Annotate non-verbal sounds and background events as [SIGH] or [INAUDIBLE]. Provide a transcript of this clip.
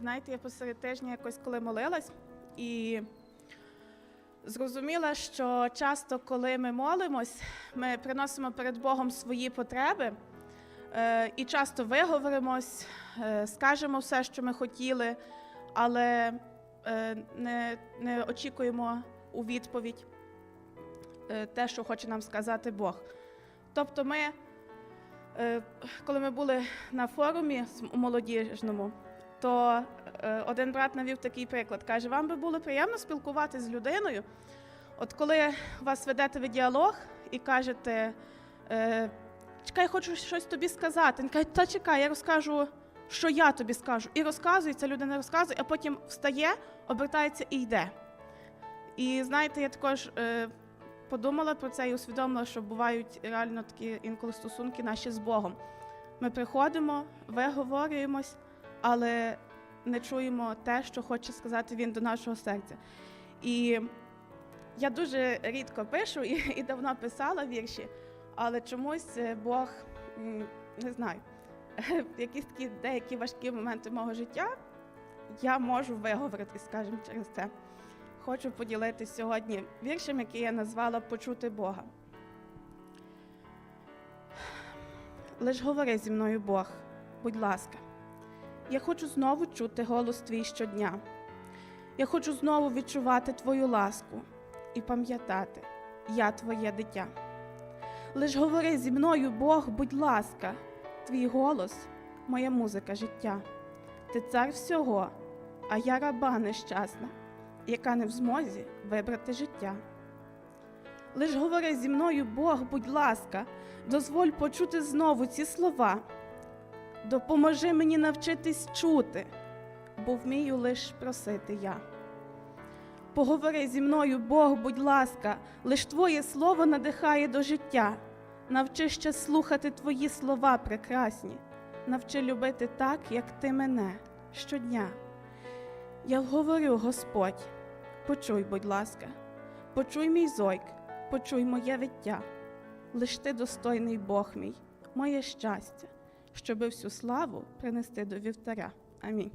Знаєте, я посеред тижня якось коли молилась і зрозуміла, що часто, коли ми молимось, ми приносимо перед Богом свої потреби е, і часто виговоримось, е, скажемо все, що ми хотіли, але е, не, не очікуємо у відповідь те, що хоче нам сказати Бог. Тобто, ми, коли ми були на форумі молодіжному, то е, один брат навів такий приклад. Каже, вам би було приємно спілкуватися з людиною. От коли вас ведете ви діалог і кажете, е, чекай, хочу щось тобі сказати. Він каже, та чекай, я розкажу, що я тобі скажу. І розказує, ця людина розказує, а потім встає, обертається і йде. І знаєте, я також е, подумала про це і усвідомила, що бувають реально такі інколи стосунки наші з Богом. Ми приходимо, виговорюємось, але не чуємо те, що хоче сказати він до нашого серця. І я дуже рідко пишу і, і давно писала вірші, але чомусь е, Бог не знаю, [LAUGHS] якісь такі деякі важкі моменти мого життя я можу виговорити, скажімо, через це. Хочу поділитися сьогодні віршем, який я назвала Почути Бога. Лиш говори зі мною Бог, будь ласка. Я хочу знову чути голос твій щодня. Я хочу знову відчувати твою ласку і пам'ятати, я твоє дитя. Лиш говори зі мною, Бог, будь ласка, твій голос, моя музика життя. Ти цар всього, а я раба нещасна, яка не в змозі вибрати життя. Лиш говори зі мною, Бог, будь ласка, дозволь почути знову ці слова. Допоможи мені навчитись чути, бо вмію лиш просити я. Поговори зі мною, Бог, будь ласка, лиш Твоє слово надихає до життя. Навчи ще слухати Твої слова прекрасні, навчи любити так, як Ти мене щодня. Я говорю, Господь, почуй, будь ласка, почуй мій зойк, почуй моє виття. Лиш ти достойний Бог мій, моє щастя, щоби всю славу принести до вівтаря. Амінь.